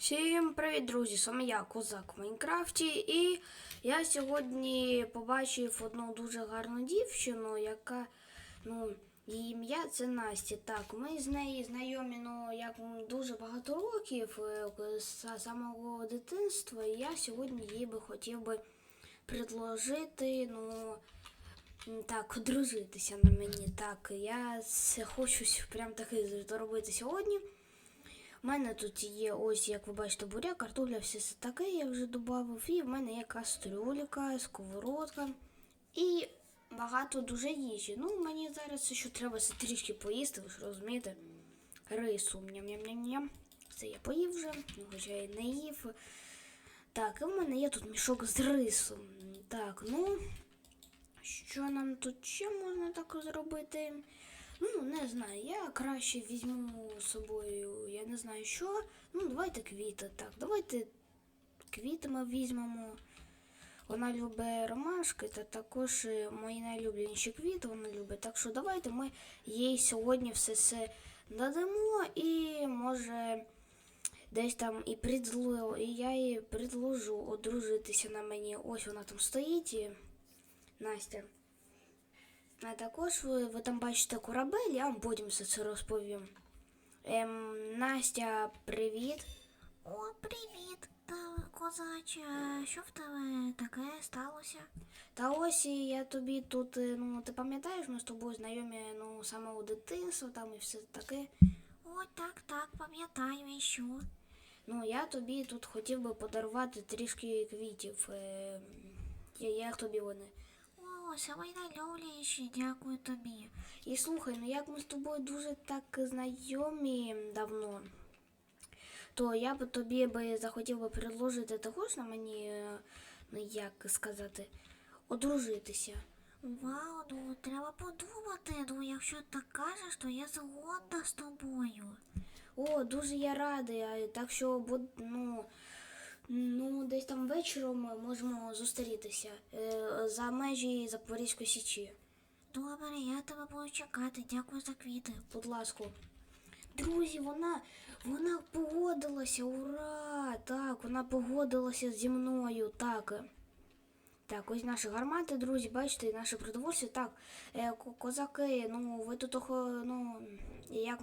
Всім привіт, друзі! Саме я Козак в Майнкрафті, і я сьогодні побачив одну дуже гарну дівчину, яка ну, її ім'я це Настя. Так, ми з нею знайомі ну, як дуже багато років е, з самого дитинства. І я сьогодні їй би хотів би предложити, ну. Так, одружитися на мені. Так, я це хочу прям таки зробити сьогодні. У мене тут є ось, як ви бачите, буряк, картопля, все це таке я вже додав. І в мене є кастрюлька, сковородка і багато дуже їжі. Ну, мені зараз ще треба це трішки поїсти, ви ж розумієте. Рису. Ням-ням-ням-ням. Це я поїв вже, ну, хоча я не їв. Так, і в мене є тут мішок з рисом. Так, ну. Що нам тут ще можна так зробити? Ну, не знаю, я краще візьму з собою, я не знаю що. Ну, давайте квіти. Так, давайте квіти візьмемо. Вона любить ромашки та також е, мої найлюбленіші квіти вона любить. Так що давайте ми їй сьогодні все це надамо і може десь там і предло, і я їй предложу одружитися на мені. Ось вона там стоїть. І... Настя. А також ви, ви там бачите корабель, я вам потім все це розповім. Ем, Настя, привіт. О, привіт, козаче, що в тебе таке сталося? Та ось і я тобі тут, е, ну ти пам'ятаєш, ми з тобою знайомі ну, саме у дитинства там і все таке. О, так, так, пам'ятаю, і що? Ну, я тобі тут хотів би подарувати трішки квітів. Е, я- як тобі вони? О, саме найлюбленіші, дякую тобі. І слухай, ну як ми з тобою дуже так знайомі давно, то я б тобі би захотів би предложити також на мені, ну як сказати, одружитися. Вау, ну треба подумати, ну якщо так кажеш, то я згодна з тобою. О, дуже я радий. Так що ну, ну, десь там вечором ми можемо зустрітися е, за межі Запорізької січі. Добре, я тебе буду чекати, дякую за квіти. Будь ласка. Друзі, вона, вона погодилася, ура! Так, вона погодилася зі мною. Так. Так, ось наші гармати, друзі, бачите, наше продовольство. Так, е, козаки, ну ви тут ну, як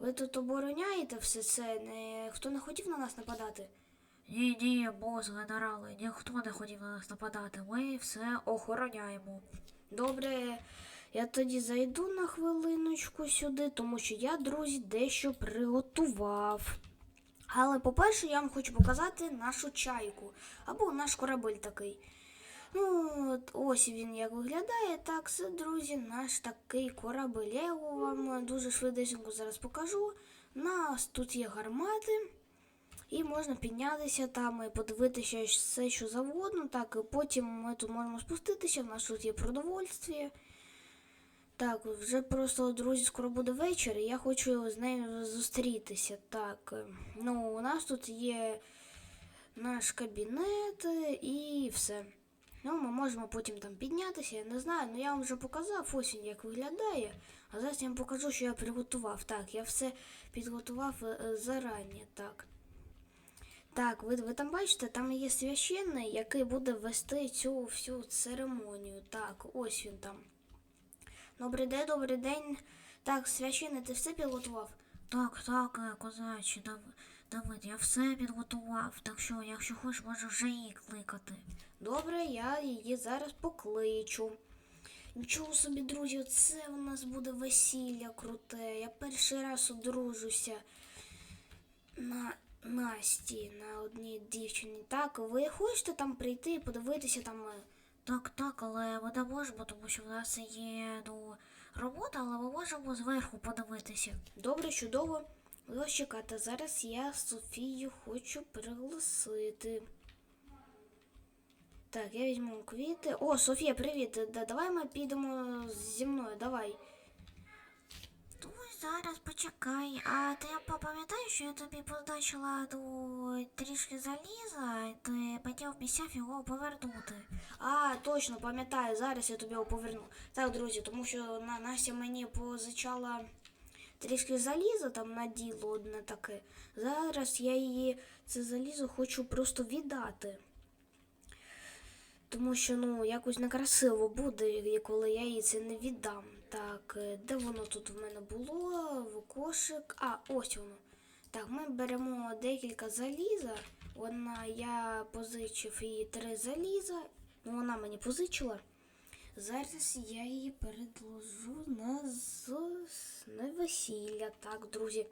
ви тут обороняєте все це? Не, хто не хотів на нас нападати? Ні, ні, бос, генерали, ніхто не хотів на нас нападати. Ми все охороняємо. Добре, я тоді зайду на хвилиночку сюди, тому що я, друзі, дещо приготував. Але, по-перше, я вам хочу показати нашу чайку або наш корабель такий. Ну, от ось він як виглядає. Так, це, друзі, наш такий корабель. Я його вам дуже швидесенько зараз покажу. У нас тут є гармати. І можна піднятися там і подивитися все, що завгодно. Так, і потім ми тут можемо спуститися, в нас тут є продовольствие. Так, вже просто, друзі, скоро буде вечір, і я хочу з нею зустрітися. Так, е, ну, у нас тут є наш кабінет е, і все. Ну, ми можемо потім там піднятися, я не знаю, ну я вам вже показав, ось він як виглядає. А зараз я вам покажу, що я приготував. Так, я все підготував е, е, зарані. Так. Так, ви, ви там бачите, там є священний, який буде вести цю всю церемонію. Так, ось він там. Добрий день, добрий день. Так, священний, ти все підготував? Так, так, е, козаче, Дав... Давид, я все підготував, так що, якщо хочеш, можеш вже її кликати. Добре, я її зараз покличу. Нічого собі, друзі, це у нас буде весілля круте. Я перший раз одружуся на Насті, на одній дівчині. Так, ви хочете там прийти і подивитися там. е, Так, так, але ми не можемо, тому що в нас є ну, робота, але ми можемо зверху подивитися. Добре, чудово. Ось чекати. Зараз я Софію хочу пригласити. Так, я візьму квіти. О, Софія, привіт. Да, давай ми підемо зі мною, давай. Ну, зараз почекай. А ти пам'ятаєш, що я тобі позначила ну, трішки заліза, і ти мені обіцяв його повернути. А, точно, пам'ятаю, зараз я тобі його поверну. Так, друзі, тому що на, Настя мені позичала Трішки заліза там на діло одне таке. Зараз я її це залізо хочу просто віддати. Тому що ну якось некрасиво буде, коли я їй це не віддам. Так, е, де воно тут в мене було? В кошик. А, ось воно. Так, ми беремо декілька заліза. Вона, я позичив їй три заліза. Ну, вона мені позичила. Зараз я її передложу на, з... на весілля. Так, друзі.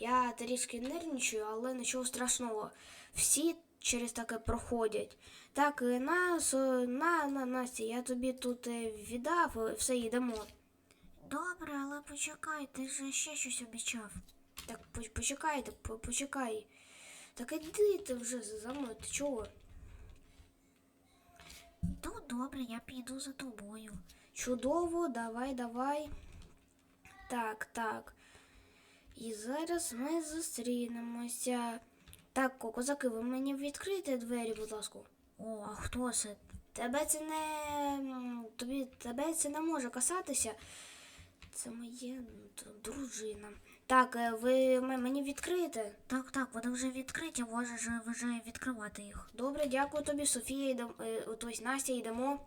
Я трішки нервничаю, але нічого страшного. Всі через таке проходять. Так, е, на, на, на, Настя, я тобі тут е, віддав, е, все йдемо. Добре, але почекай, ти ж ще щось обіцяв. Так, почекайте, почекай. Так іди ти вже за мною, ти чого? Ну добре, я піду за тобою. Чудово, давай, давай. Так, так. І зараз ми зустрінемося. Так, ко- козаки, ви мені відкрите двері, будь ласка. О, а хто це? Тебе це не. Тобі тебе це не може касатися. Це моє дружина. Так, е, ви мені відкрите. Так, так, вони вже відкриті, можеш вже відкривати їх. Добре, дякую тобі, Софія. Йдем, е, ось Настя, йдемо.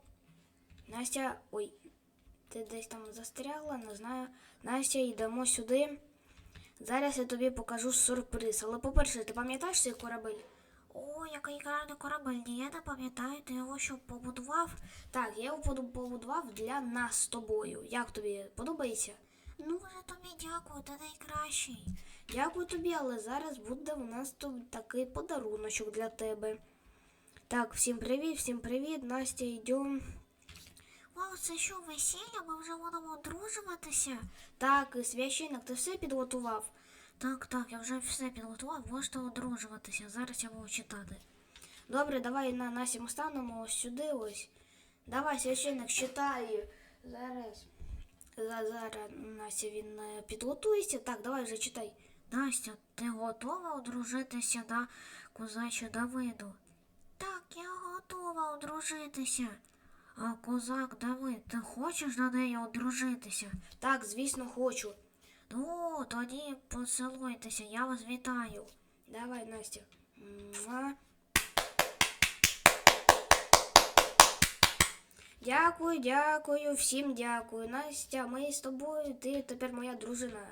Настя, ой, ти десь там застрягла, не знаю. Настя, йдемо сюди. Зараз я тобі покажу сюрприз. Але по-перше, ти пам'ятаєш цей корабель? О, який гарний корабель, Ні, я не пам'ятаю, ти його що побудував? Так, я його побудував для нас з тобою. Як тобі подобається? Ну, вже тобі дякую, ти найкращий. Дякую тобі, але зараз буде у нас тут такий подаруночок для тебе. Так, всім привіт, всім привіт, Настя, йдемо. Вау, це що, весілля? Ми вже будемо одружуватися? Так, священник, ти все підготував? Так, так, я вже все підготував, можете одружуватися. Зараз я буду читати. Добре, давай на Насі ми станемо ось сюди ось. Давай, священник, читай. Зараз. За- Зараз Настя він е, підготується. Так, давай вже читай. Настя, ти готова одружитися на козачу Давиду? Так, я готова одружитися. А козак Давид, ти хочеш на неї одружитися? Так, звісно, хочу. Ну, тоді поцілуйтеся, я вас вітаю. Давай, Настя. Дякую, дякую, всім дякую. Настя, ми з тобою, ти тепер моя дружина.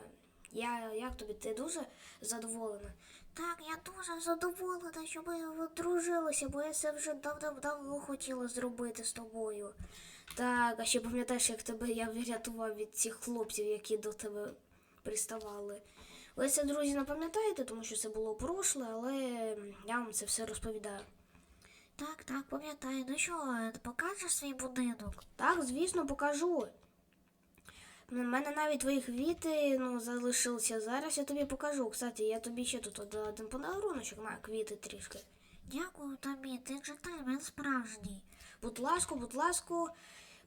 Я як тобі? Ти дуже задоволена? Так, я дуже задоволена, що ми одружилися, бо я це вже давно-давно хотіла зробити з тобою. Так, а ще пам'ятаєш, як тебе я врятував від цих хлопців, які до тебе приставали. Ви це, друзі, не пам'ятаєте, тому що це було прошле, але я вам це все розповідаю. Так, так, пам'ятаю. Ну що, покажеш свій будинок? Так, звісно, покажу. У мене навіть твої квіти ну, залишилися. Зараз я тобі покажу. Кстати, я тобі ще тут один подаруночок маю квіти трішки. Дякую тобі, ти джентльмен справжній. Будь ласка, будь ласка, в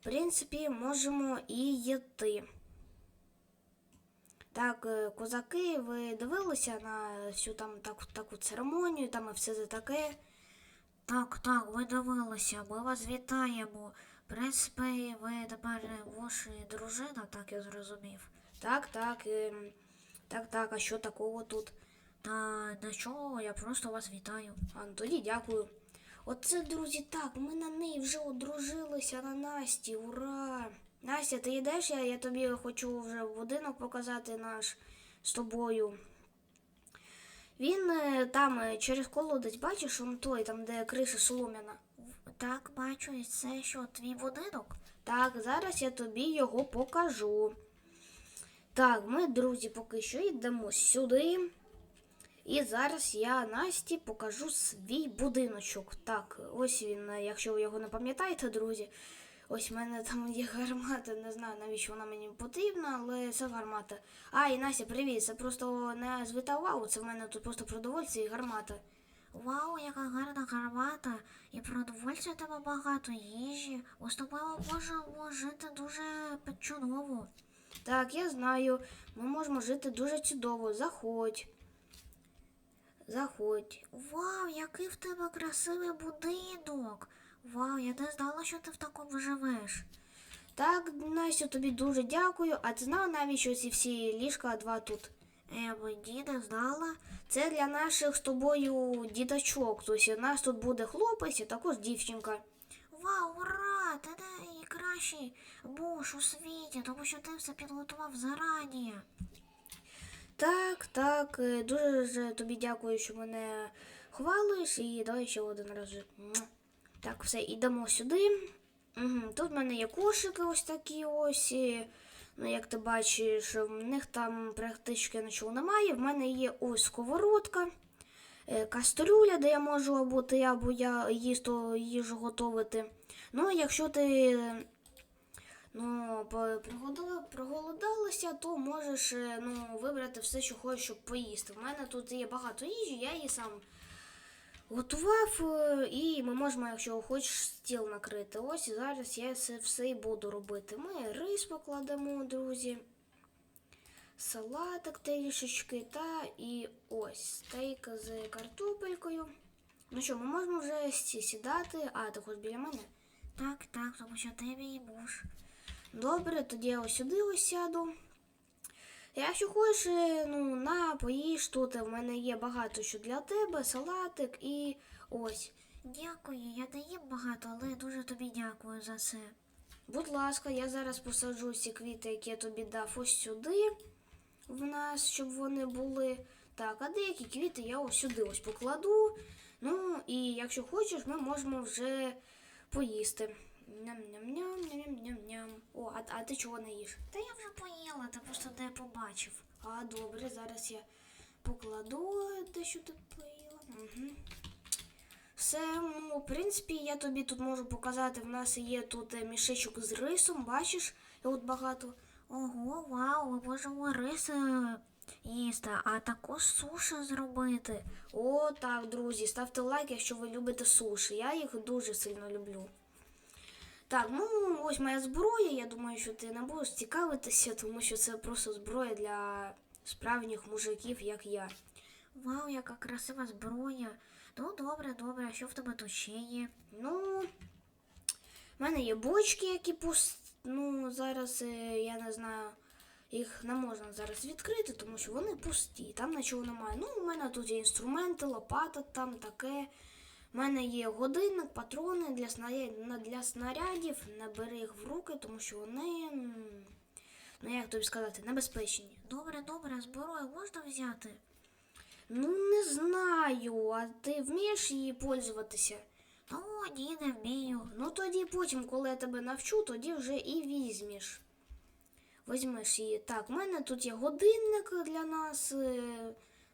принципі, можемо і йти. Так, е, козаки, ви дивилися на всю там таку, таку церемонію, там і все це таке. Так, так, ви дивилися, ми вас вітаємо. В принципі, ви тепер ваша дружина, так я зрозумів. Так, так, ем, так, так, а що такого тут? Та на чого, я просто вас вітаю. А, ну тоді дякую. Оце, друзі, так, ми на неї вже одружилися на Насті. Ура! Настя, ти йдеш? Я, я тобі хочу вже будинок показати наш з тобою. Він е, там е, через колодець, бачиш, он той, там, де криша солом'яна. Так, бачу, і це що, твій будинок? Так, зараз я тобі його покажу. Так, ми, друзі, поки що йдемо сюди. І зараз я Насті покажу свій будиночок. Так, ось він, е, якщо ви його не пам'ятаєте, друзі. Ось в мене там є гармата, не знаю, навіщо вона мені потрібна, але це гармата. А, і Настя, привіт, це просто не звита увагу, це в мене тут просто продовольство і гармата. Вау, яка гарна гармата. І продовольця тебе багато, їжі. З тобою можемо жити дуже чудово. Так, я знаю. Ми можемо жити дуже чудово. Заходь. Заходь. Вау, який в тебе красивий будинок. Вау, я не знала, що ти в такому живеш. Так, Настю, тобі дуже дякую. А ти знав навіщо ці всі ліжка два тут? Е, мені не знала. Це для наших з тобою діточок. Тобто у нас тут буде хлопець і також дівчинка. Вау, ура! Ти найкращий муж у світі, тому що ти все підготував зарані. Так, так, е, дуже тобі дякую, що мене хвалиш. І давай ще один раз. Так, все, йдемо сюди. Угу. Тут в мене є кошики ось такі ось. Ну, як ти бачиш, в них там практично нічого немає. В мене є ось сковородка, е, кастрюля, де я можу або або я їсти, їжу готувати. Ну, якщо ти ну, проголодалася, то можеш е, ну, вибрати все, що хочеш, щоб поїсти. В мене тут є багато їжі, я її сам готував, е, і ми можемо, якщо хочеш, стіл накрити. Ось і зараз я це все і буду робити. Ми рис покладемо, друзі. Салатик трішечки та і ось стейк з картопелькою. Ну що, ми можемо вже сідати, а ти хоч біля мене. Так, так, тому що ти мій муж. Добре, тоді я ось сюди ось сяду. Якщо хочеш, ну, на, поїж тут. В мене є багато що для тебе, салатик і ось. Дякую, я не їм багато, але дуже тобі дякую за це. Будь ласка, я зараз посаджу ці квіти, які я тобі дав ось сюди в нас, щоб вони були. Так, а деякі квіти я ось сюди ось покладу. Ну, і якщо хочеш, ми можемо вже поїсти. Ням-ням-ням, ням-ням-ням. О, а, а ти чого не їш? Та я вже поїла, ти просто не побачив. А, добре, зараз я покладу те, що ти поїла. Угу. Все, ну, в принципі, я тобі тут можу показати. В нас є тут е, мішечок з рисом, бачиш? І от багато. Ого, вау, ми можемо риси їсти, а також суші зробити. О, так, друзі, ставте лайк, якщо ви любите суші. Я їх дуже сильно люблю. Так, ну ось моя зброя. Я думаю, що ти не будеш цікавитися, тому що це просто зброя для справжніх мужиків, як я. Вау, яка красива зброя. Ну, добре, добре, а що в тебе тут ще є? Ну, в мене є бочки, які пуст... Ну, зараз е, я не знаю, їх не можна зараз відкрити, тому що вони пусті, там нічого немає. Ну, у мене тут є інструменти, лопата там таке. У мене є годинник, патрони для, снаря... для снарядів. Не бери їх в руки, тому що вони, ну як тобі сказати, небезпечні. Добре, добре, зброю можна взяти? Ну, не знаю, а ти вмієш її пользуватися? Ну, ні, не вмію. Ну тоді потім, коли я тебе навчу, тоді вже і візьмеш. Візьмеш її. Так, в мене тут є годинник для нас, е,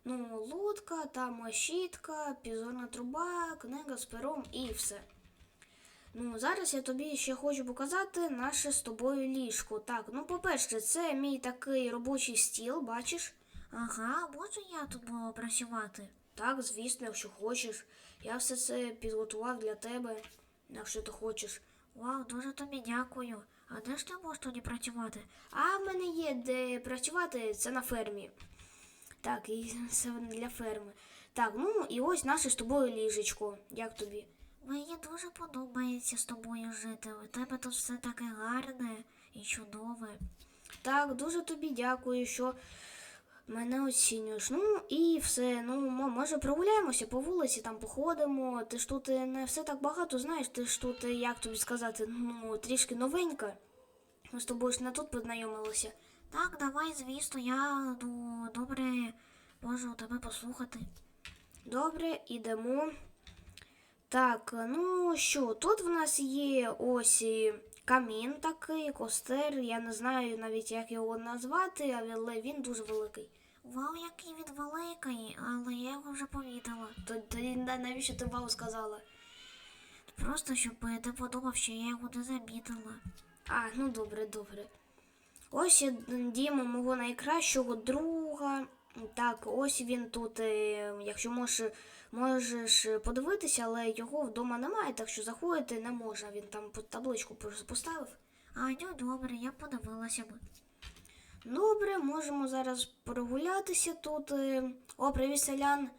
ну, лодка, там щітка, підзорна труба, книга з пером і все. Ну, зараз я тобі ще хочу показати наше з тобою ліжко. Так, ну, по-перше, це мій такий робочий стіл, бачиш? Ага, можу я тут було працювати? Так, звісно, якщо хочеш. Я все це підготував для тебе, якщо ти хочеш. Вау, дуже тобі дякую. А де ж ти можеш тоді працювати? А в мене є де працювати, це на фермі. Так, і це для ферми. Так, ну і ось наше з тобою ліжечко. Як тобі? Мені дуже подобається з тобою жити. У тебе тут все таке гарне і чудове. Так, дуже тобі дякую, що мене оцінюєш. Ну і все. Ну, може, прогуляємося по вулиці, там походимо. Ти ж тут е, не все так багато знаєш, ти ж тут, е, як тобі сказати, ну, трішки новенька. Ми з тобою ж не тут познайомилися. Так, давай, звісно, я ну, добре можу тебе послухати. Добре, ідемо. Так, ну що, тут в нас є ось камін такий, костер. Я не знаю навіть, як його назвати, але він дуже великий. Вау, який він великий, але я його вже помітила. Тоді навіщо ти вау сказала? Просто щоб ти подумав, що я його не замітила. А, ну добре, добре. Ось є Діма мого найкращого друга. Так, ось він тут, е, якщо можеш, можеш подивитися, але його вдома немає, так що заходити не можна. Він там табличку поставив. А ну добре, я подивилася б. Добре, можемо зараз прогулятися тут. е. О, привіт, селян.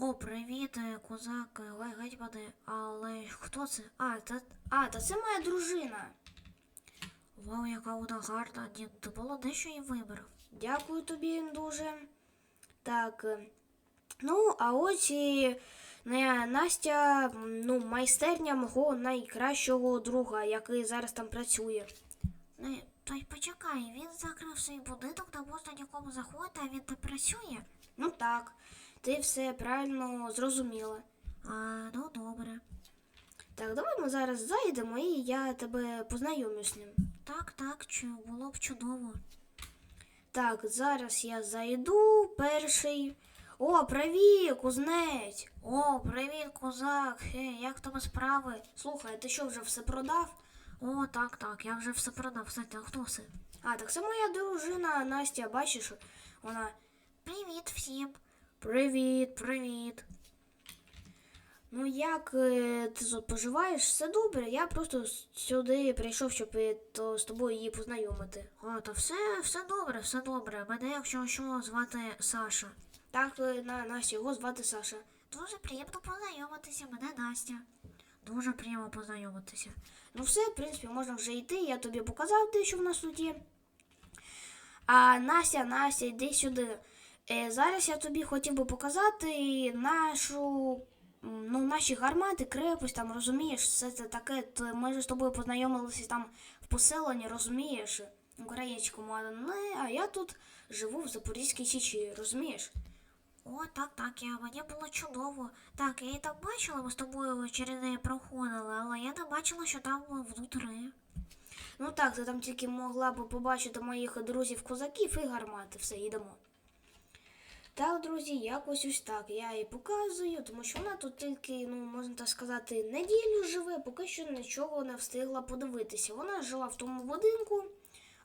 О, привіт, е, козак, е, гай- гетьмане, але хто це? А, та, а, та це моя дружина. Вау, яка вона гарна, дід, ти молодець, що її вибрав. Дякую тобі дуже. Так. е, Ну, а ось і Настя, ну, майстерня мого найкращого друга, який зараз там працює. Не, то й почекай, він закрив свій будинок, не можна нікому заходити, а він там працює. Ну так, ти все правильно зрозуміла. А, ну добре. Так, давай ми зараз зайдемо і я тебе познайомлю з ним. Так, так, було б чудово. Так, зараз я зайду перший. О, привіт, кузнець! О, привіт, козак. Хе, як тебе справи? Слухай, ти що вже все продав? О, так, так, я вже все продав. Кстати, а хто це? А, так це моя дружина Настя, бачиш, вона. Привіт всім. Привіт, привіт. Ну як е, ти поживаєш? Все добре. Я просто сюди прийшов, щоб е, то з тобою її познайомити. А, то все, все добре, все добре. Мене, якщо що, звати Саша. Так, е, на Настя, його звати Саша. Дуже приємно познайомитися, мене Настя. Дуже приємно познайомитися. Ну все, в принципі, можна вже йти. Я тобі показав те, що в нас тут є. А Настя, Настя, йди сюди. Зараз я тобі хотів би показати нашу. Ну, наші гармати, крепость, там, розумієш, все це таке. То ми ж з тобою познайомилися там в поселенні, розумієш, українському, а не, а я тут живу в Запорізькій Січі, розумієш? О, так, так, я, мені було чудово. Так, я її там бачила, ми з тобою через неї проходили, але я не бачила, що там внутри. Ну так, ти там тільки могла б побачити моїх друзів-козаків і гармати. Все, йдемо. Так, друзі, якось ось так. Я їй показую, тому що вона тут тільки, ну, можна так сказати, неділю живе, поки що нічого не встигла подивитися. Вона жила в тому будинку,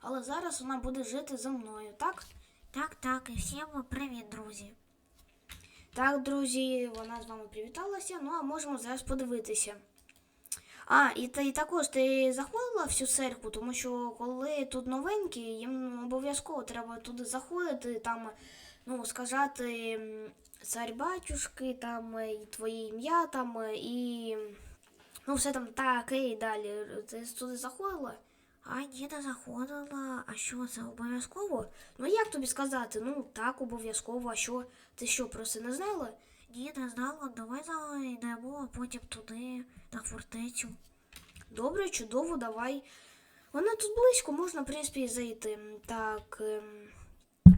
але зараз вона буде жити за мною, так? Так, так, і всім привіт, друзі. Так, друзі, вона з вами привіталася, ну а можемо зараз подивитися. А, і, та, і також ти заходила в цю церкву, тому що коли тут новенькі, їм обов'язково треба туди заходити, там, ну, сказати м, цар батюшки, там е, і твоє ім'я, там е, і ну, все там таке і далі. Ти туди заходила? А, ні, не заходила. А що це обов'язково? Ну як тобі сказати? Ну так, обов'язково, а що? Ти що, про це не знала? Ні, не знала, давай зайдемо, а потім туди, на фортецю. Добре, чудово, давай. Вона тут близько, можна, в принципі, зайти. Так, ем,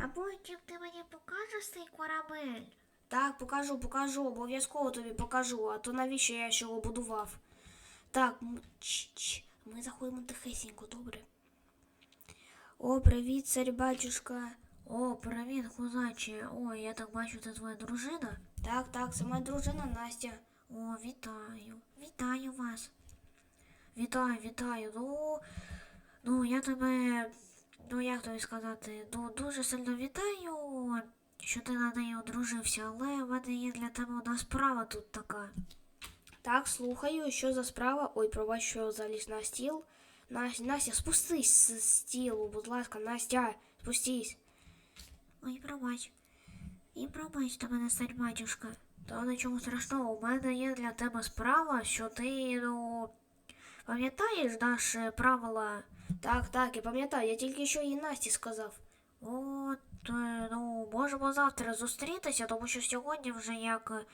А потім ти мені покажеш цей корабель. так, покажу, покажу, обов'язково тобі покажу, а то навіщо я його будував? Так, м- чш-чш, ми заходимо тихесенько, добре. О, привіт, царь батюшка. О, привіт, козаче. Ой, я так бачу, це твоя дружина. Так, так, це моя дружина Настя. О, вітаю. Вітаю вас. Вітаю, вітаю. Ну, ну я тебе, ну як тобі сказати, ну дуже сильно вітаю, що ти на неї одружився, але в мене є для тебе одна справа тут така. Так, слухаю, що за справа? Ой, пробач, що заліз на стіл. Настя, Настя, спустись з стілу, будь ласка, Настя, спустись. Ой, пробач. І пробачте мене, старь батюшка. Та нічого страшного, у мене є для тебе справа, що ти, ну, пам'ятаєш наші правила Так, так, я пам'ятаю, я тільки що їй Насті сказав. От, е, ну, можемо завтра зустрітися, тому що сьогодні вже як е,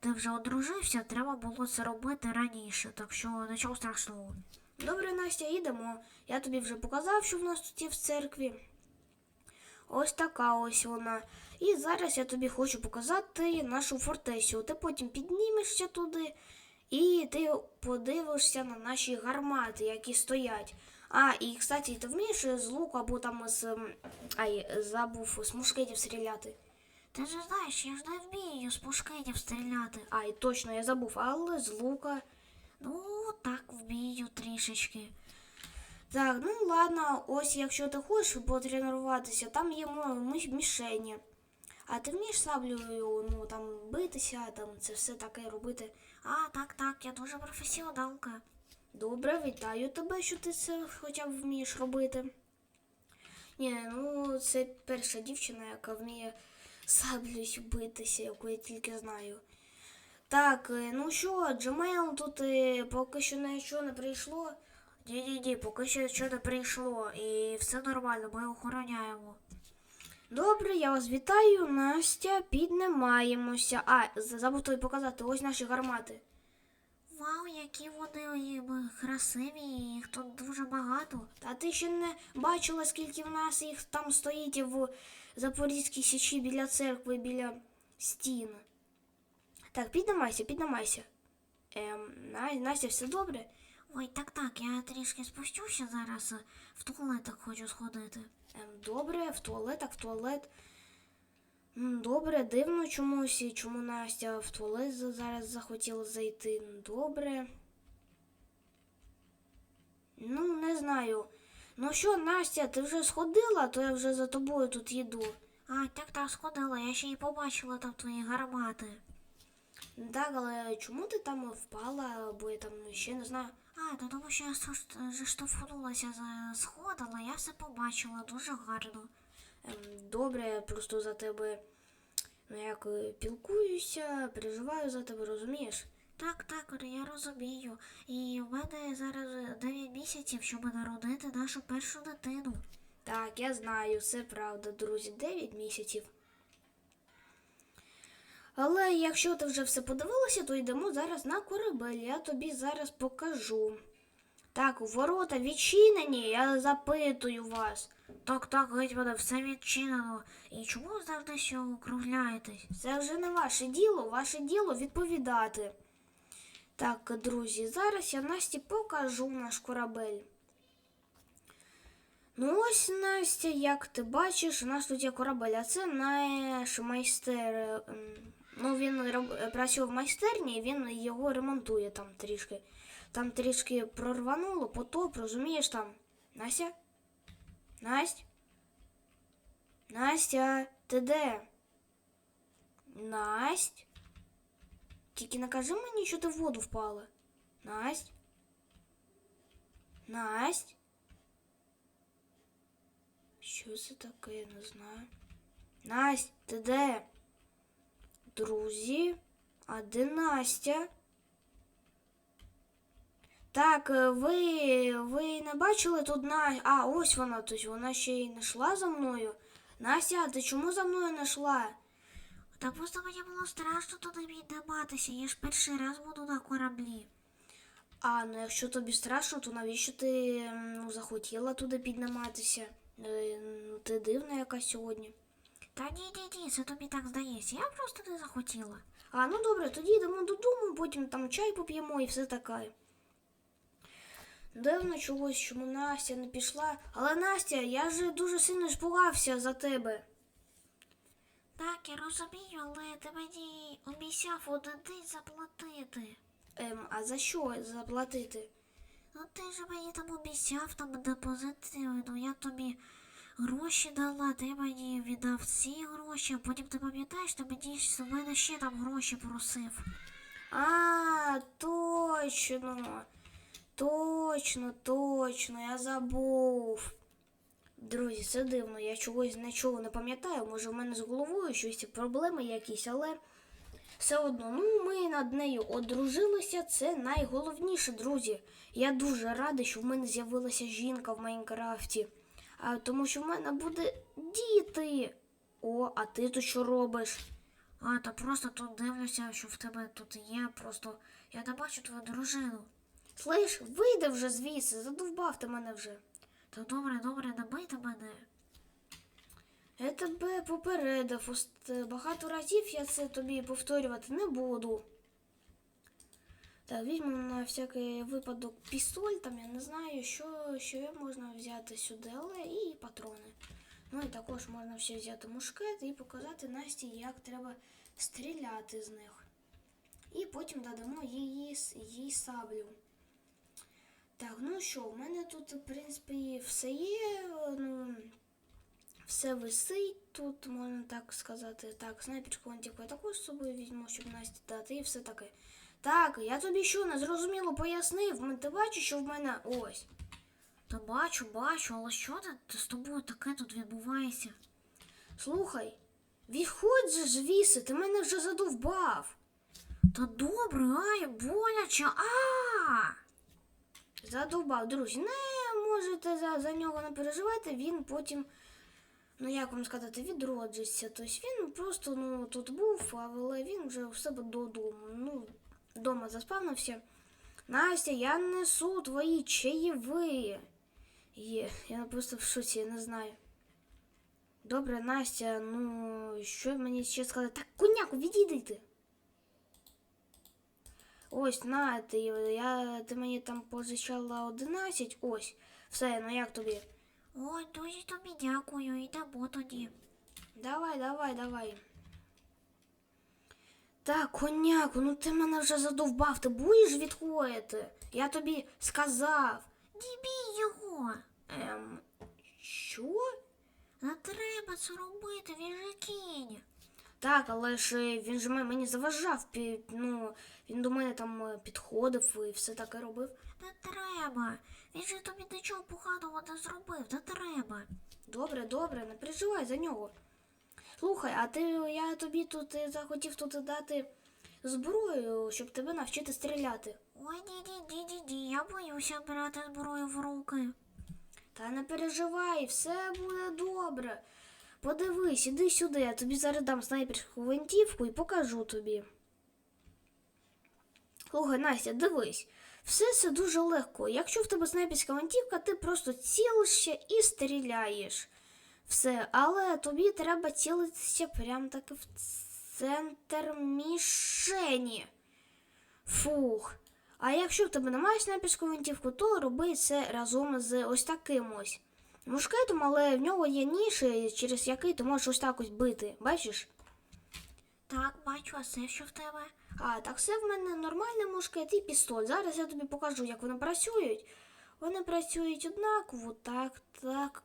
ти вже одружився, треба було це робити раніше, так що нічого страшного. Добре, Настя, їдемо. Я тобі вже показав, що в нас тут є в церкві. Ось така ось вона. І зараз я тобі хочу показати нашу фортецю. Ти потім піднімешся туди і ти подивишся на наші гармати, які стоять. А, і, кстати, ти вмієш з луку або там з. Ай, забув з мушкетів стріляти. Ти ж знаєш, я ж не вмію з пушкетів стріляти. Ай, точно, я забув, але з лука. Ну, так вмію трішечки. Так, ну ладно, ось якщо ти хочеш потренуватися, там є мішені. А ти вмієш саблею, ну там битися, там це все таке робити. А, так, так, я дуже професіоналка. Добре, вітаю тебе, що ти це хоча б вмієш робити. Ні, ну це перша дівчина, яка вміє саблею битися, яку я тільки знаю. Так, е, ну що, Джемейл тут е, поки що нічого не прийшло. Ні-ні-ні, поки що нічого не прийшло, і все нормально, ми охороняємо. Добре, я вас вітаю, Настя, піднімаємося. А, забув тобі показати, ось наші гармати. Вау, які вони е, красиві, їх тут дуже багато. Та ти ще не бачила, скільки в нас їх там стоїть в Запорізькій січі біля церкви, біля стін. Так, піднімайся, піднімайся. Ем, Настя, все добре? Ой, так так, я трішки спущуся зараз, е, в туалетах хочу сходити. Ем, добре, в туалетах, в туалет. Добре, дивно чомусь, і чому Настя в туалет зараз захотіла зайти. Добре. Ну, не знаю. Ну що, Настя, ти вже сходила, то я вже за тобою тут їду. А, так так, сходила, я ще й побачила там твої гармати. Так, але чому ти там впала, бо я там ще не знаю. То тому що я сто- зіштовхнулася за сходила, я все побачила дуже гарно. Ем, Добре, я просто за тебе ну, як е, пілкуюся, переживаю за тебе, розумієш? Так, так, я розумію. І в мене зараз 9 місяців, щоб народити нашу першу дитину. Так, я знаю, все правда, друзі, 9 місяців. Але якщо ти вже все подивилася, то йдемо зараз на корабель. Я тобі зараз покажу. Так, ворота відчинені, я запитую вас. Так, так, геть мене все відчинено. І чому ви завжди ще округляєтесь? Це вже не ваше діло, ваше діло відповідати. Так, друзі, зараз я Насті покажу наш корабель. Ну ось, Настя, як ти бачиш, у нас тут є корабель, а це наш майстер. ем, Ну, він роб- працює в майстерні, і він його ремонтує там трішки. Там трішки прорвануло, потоп, розумієш там. Настя? Настя? Настя, ти де? Насть? Тільки не кажи мені, що ти в воду впала. Насть? Насть? Що це таке, я не знаю. Насть, ти де? Друзі, а де Настя? Так, е, ви, ви не бачили тут на. А, ось вона, тобто вона ще й не йшла за мною. Настя, ти чому за мною не йшла? Так просто мені було страшно туди підніматися, я ж перший раз буду на кораблі. А, ну якщо тобі страшно, то навіщо ти ну, захотіла туди підніматися? Е, ну, Ти дивна якась сьогодні. Та ні, ні, ні, це тобі так здається. Я просто не захотіла. А, ну добре, тоді йдемо додому, потім там чай поп'ємо і все таке. Дивно чогось, чому Настя не пішла. Але Настя, я ж дуже сильно спугався за тебе. Так, я розумію, але ти мені обіцяв один день заплатити. Ем, а за що заплатити? Ну ти ж мені там обіцяв там депозит, ну я тобі гроші дала, ти мені віддав ці гроші, а потім ти пам'ятаєш, ти мені з мене ще там гроші просив. А, точно. Точно, точно, я забув. Друзі, це дивно, я чогось нічого не пам'ятаю. Може, в мене з головою щось проблеми якісь, але все одно, ну ми над нею одружилися. Це найголовніше, друзі. Я дуже радий, що в мене з'явилася жінка в Майнкрафті. Тому що в мене буде діти. О, а ти тут що робиш? А, та просто тут дивлюся, що в тебе тут є, просто я не бачу твою дружину. Слиш, вийди вже звідси, задовбав ти мене вже. Та добре, добре, не бийте мене. Я тебе попередив. Ост- Багато разів я це тобі повторювати не буду. Так, візьму на всякий випадок пістоль, там я не знаю, що, що можна взяти сюди, але і патрони. Ну і також можна ще взяти мушкет і показати Насті, як треба стріляти з них. І потім додамо її, їй саблю. Так, ну що, в мене тут, в принципі, все є. Ну, все висить тут, можна так сказати. Так, снайперську антику я також з собою візьму, щоб Насті дати, і все таке. Так, я тобі що незрозуміло пояснив. Ти бачиш, що в мене ось. Та бачу, бачу, але що ти, з тобою таке тут відбувається? Слухай, відходь же звіси, ти мене вже задовбав. Та добре, ай, боляче, а! Задовбав, друзі. Не можете за, за нього не переживати, він потім, ну як вам сказати, відроджиться. Тобто він просто ну, тут був, але він вже у себе додому. Ну, вдома заспавнився. Настя, я несу твої чаєві. Є, я просто в шоці, я не знаю. Добре, Настя, ну що мені ще сказати? Так, коняку, відійди ти. Ось, на, ти, я, ти мені там позичала 11, ось. Все, ну як тобі? Ой, дуже тобі дякую, йдемо тоді. Давай, давай, давай. Так, коняку, ну ти мене вже задовбав, ти будеш відходити? Я тобі сказав. Дібій його. Ем, що? Не треба це робити, він же кінь. Так, але ж е, він же мені заважав, ну, він до мене там е, підходив і все таке робив. Не треба. Він же тобі нічого поганого не зробив, не треба. Добре, добре, не переживай за нього. Слухай, а ти я тобі тут захотів тут дати зброю, щоб тебе навчити стріляти. Ой, ні, ні, ні, ні, ні, я боюся брати зброю в руки. Та не переживай, все буде добре. Подивись, іди сюди, я тобі зараз дам снайперську гвинтівку і покажу тобі. Слухай, Настя, дивись. Все це дуже легко. Якщо в тебе снайперська гвинтівка, ти просто цілишся і стріляєш. Все, але тобі треба цілитися прям таки в центр мішені. Фух. А якщо в тебе немає снайперської гвинтівки, то роби це разом з ось таким ось мушкетом, але в нього є ніж, через який ти можеш ось так ось бити. Бачиш? Так, бачу, а це що в тебе? А, так все в мене нормальний мушкет і пістоль. Зараз я тобі покажу, як вони працюють. Вони працюють однаково, так, так.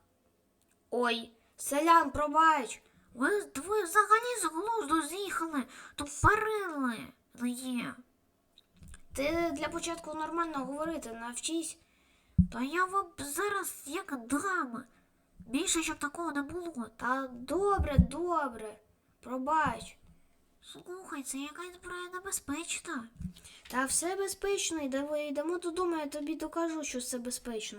Ой, селян, пробач. Ви, ви взагалі з глузду з'їхали, то парили не є. Ти для початку нормально говорити навчись. Та я вам зараз як дам. Більше, щоб такого не було. Та добре, добре. Пробач. Слухай, це якась зброя небезпечна. Та все безпечно, йдемо, йдемо додому, я тобі докажу, що все безпечно.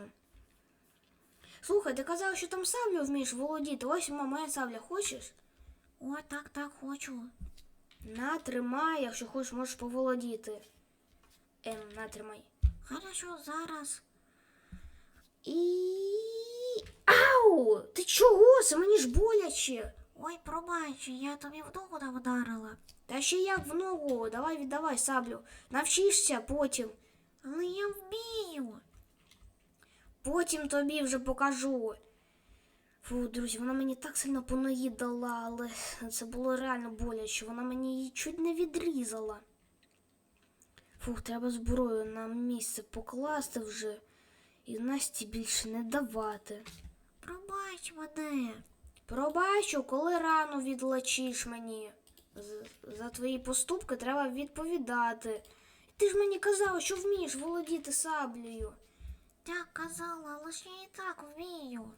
Слухай, ти казав, що там саблю вмієш володіти. Ось моя сабля, хочеш? О, так, так, хочу. На, тримай, якщо хочеш, можеш поволодіти. Ем, на, тримай. Хорошо, зараз. І. Ау! Ти чого? Це мені ж боляче. Ой, пробач, я тобі в ногу вдарила. Та ще як в ногу. Давай віддавай саблю. Навчишся потім. Але я вмію. Потім тобі вже покажу. Фу, друзі, вона мені так сильно по дала, але це було реально боляче. Вона мені її чуть не відрізала. Фух, треба зброю на місце покласти вже і Насті більше не давати. Пробач мене. Пробачу, коли рану відлечиш мені. За твої поступки треба відповідати. Ти ж мені казав, що вмієш володіти саблею. Так казала, але ж я і так вмію.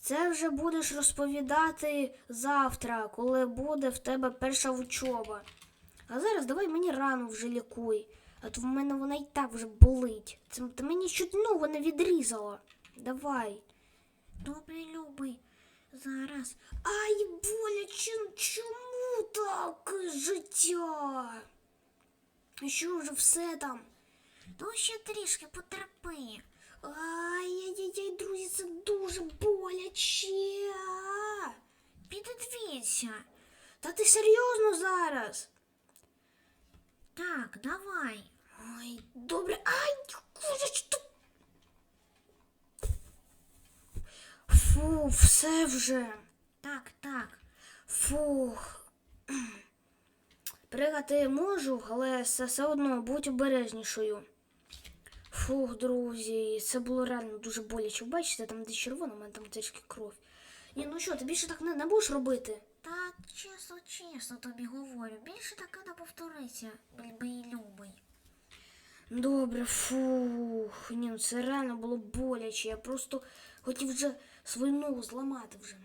Це вже будеш розповідати завтра, коли буде в тебе перша учоба. А зараз давай мені рану вже лікуй, а то в мене вона і так вже болить. Це ти мені ногу не відрізала. Давай. Добрий любий. Зараз. Ай, боляче, чому так життя? Що вже все там? Ну ще трішки потерпи. Ай-яй-яй, друзі, це дуже боляче. Піддивіться. Та ти серйозно зараз? Так, давай. Ой, добре. Ай, курочка. Фу, все вже. Так, так. Фух. Пригати можу, але все одно будь обережнішою. Фух, друзі, це було реально дуже боляче. Бачите, там де червоно, у мене там трішки кров. Ні, ну що, ти більше так не, не будеш робити? Та чесно, чесно тобі говорю. Більше таке не повториться, мій любий. Добре, фух. Ні, ну це реально було боляче. Я просто хотів вже свою ногу зламати вже.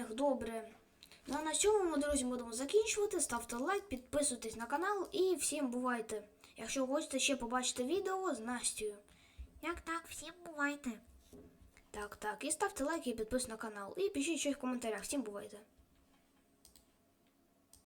Ех, добре. Ну а на цьому друзі, будемо закінчувати. Ставте лайк, підписуйтесь на канал і всім бувайте. Якщо хочете ще побачити відео з Настю. Як так, всім бувайте. Так, так. І ставте лайки і підписуйтесь на канал. І пишіть щось в коментарях. Всім бувайте.